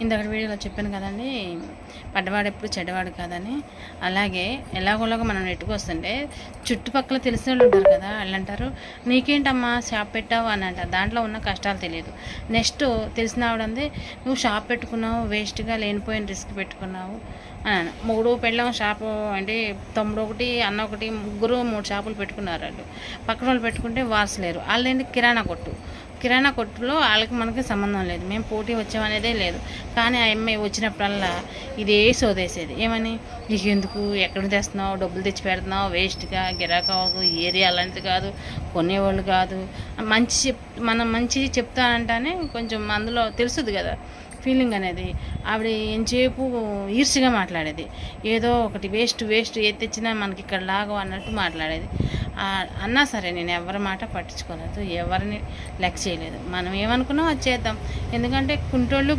ఇందాక వీడియోలో చెప్పాను కదండి పడ్డవాడు ఎప్పుడు చెడ్డవాడు కాదని. అలాగే ఎలాగోలాగా మనం నెట్టుకొస్తుంటే చుట్టుపక్కల తెలిసిన వాళ్ళు ఉంటారు కదా వాళ్ళు అంటారు నీకేంటమ్మా షాప్ పెట్టావు? అని అంటారు. దాంట్లో ఉన్న కష్టాలు తెలియదు. నెక్స్ట్ తెలిసిన ఆవిడంది నువ్వు షాప్ పెట్టుకున్నావు వేస్ట్గా లేనిపోయిన రిస్క్ పెట్టుకున్నావు. అని మూడు పెళ్ళం షాపు అంటే తమ్ముడు ఒకటి అన్న ఒకటి ముగ్గురు మూడు షాపులు పెట్టుకున్నారు వాళ్ళు. పక్కన వాళ్ళు పెట్టుకుంటే వారసలేరు. వాళ్ళు ఏంటి కిరాణా కొట్టు. కిరాణా కొట్టులో వాళ్ళకి మనకి సంబంధం లేదు. మేము పోటీ వచ్చామనేదే లేదు. కానీ ఆ అమ్మాయి వచ్చినప్పుడల్లా ఇదే సోదేసేది? ఏమని? నీకు ఎందుకు ఎక్కడ తెస్తున్నావు? డబ్బులు తెచ్చి పెడుతున్నావు? వేస్ట్గా గిరాకవు ఏరియా అలాంటిది కాదు కొనేవాళ్ళు కాదు. మంచి చెప్ మనం మంచి చెప్తానంటానే కొంచెం అందులో తెలుసుది కదా ఫీలింగ్ అనేది. ఆవిడ ఎంతసేపు ఈర్ష్యగా మాట్లాడేది. ఏదో ఒకటి వేస్ట్ వేస్ట్ ఏది తెచ్చినా మనకి ఇక్కడ లాగవు అన్నట్టు మాట్లాడేది. అన్నా సరే నేను ఎవరి మాట పట్టించుకోలేదు ఎవరిని లెక్క చేయలేదు. మనం ఏమనుకున్నాం అది చేద్దాం. ఎందుకంటే కుంటోళ్ళు